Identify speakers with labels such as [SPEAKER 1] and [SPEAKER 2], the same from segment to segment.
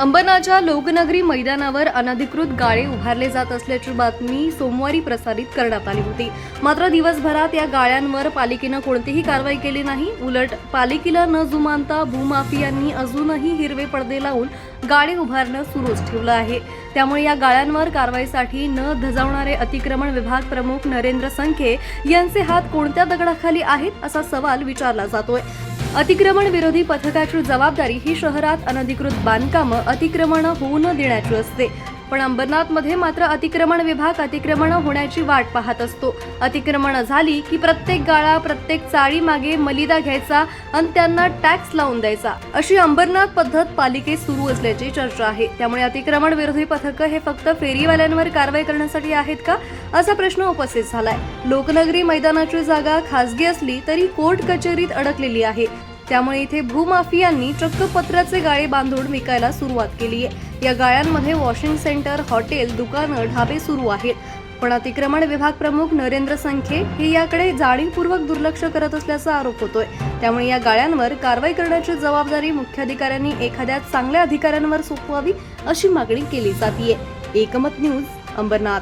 [SPEAKER 1] अंबरनाथच्या लोकनगरी मैदानावर अनधिकृत गाळे उभारले जात असल्याची बातमी सोमवारी प्रसारित करण्यात आली होती. मात्र दिवसभरात या गाळ्यांवर पालिकेनं कोणतीही कारवाई केली नाही. उलट पालिकेला न जुमानता भूमाफियांनी अजूनही हिरवे पडदे लावून गाळे उभारणं सुरूच ठेवलं आहे. त्यामुळे या गाळ्यांवर कारवाईसाठी न धजावणारे अतिक्रमण विभाग प्रमुख नरेंद्र संखे यांचे हात कोणत्या दगडाखाली आहेत असा सवाल विचारला जातोय. अतिक्रमण विरोधी पथकाची जबाबदारी ही शहरात अनधिकृत बांधकामं अतिक्रमण होऊ न देण्याची असते. पण अंबरनाथमध्ये मात्र अतिक्रमण विभाग अतिक्रमण होण्याची वाट पाहत असतो. अतिक्रमण झाली की प्रत्येक गाळा प्रत्येक चाळी मागे मलिदा घ्यायचा आणि त्यांना टॅक्स लावून द्यायचा. अशी अंबरनाथ पद्धत पालिकेत सुरू असल्याची चर्चा आहे. त्यामुळे अतिक्रमण विरोधी पथकं हे फक्त फेरीवाल्यांवर कारवाई करण्यासाठी आहेत का? असा प्रश्न उपस्थित झालाय. लोकनगरी मैदानाची जागा खासगी असली तरी कोर्ट कचेरीत अडकलेली आहे. त्यामुळे इथे भूमाफियांनी चक्क पत्राचे गाळे बांधून विकायला सुरुवात केली आहे या गाळ्यांमध्ये वॉशिंग सेंटर हॉटेल दुकानं ढाबे सुरू आहेत. पण अतिक्रमण विभाग प्रमुख नरेंद्र संखे हे याकडे जाणीवपूर्वक दुर्लक्ष करत असल्याचा आरोप होतोय. त्यामुळे या गाळ्यांवर कारवाई करण्याची जबाबदारी मुख्याधिकाऱ्यांनी एखाद्या चांगल्या अधिकाऱ्यांवर सोपवावी अशी मागणी केली जातीये. एकमत न्यूज अंबरनाथ.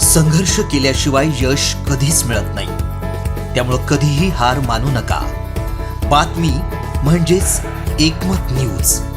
[SPEAKER 2] संघर्ष केल्याशिवाय यश कधीच मिळत नाही. त्यामुळं कधीही हार मानू नका. बातमी म्हणजेच एकमत न्यूज.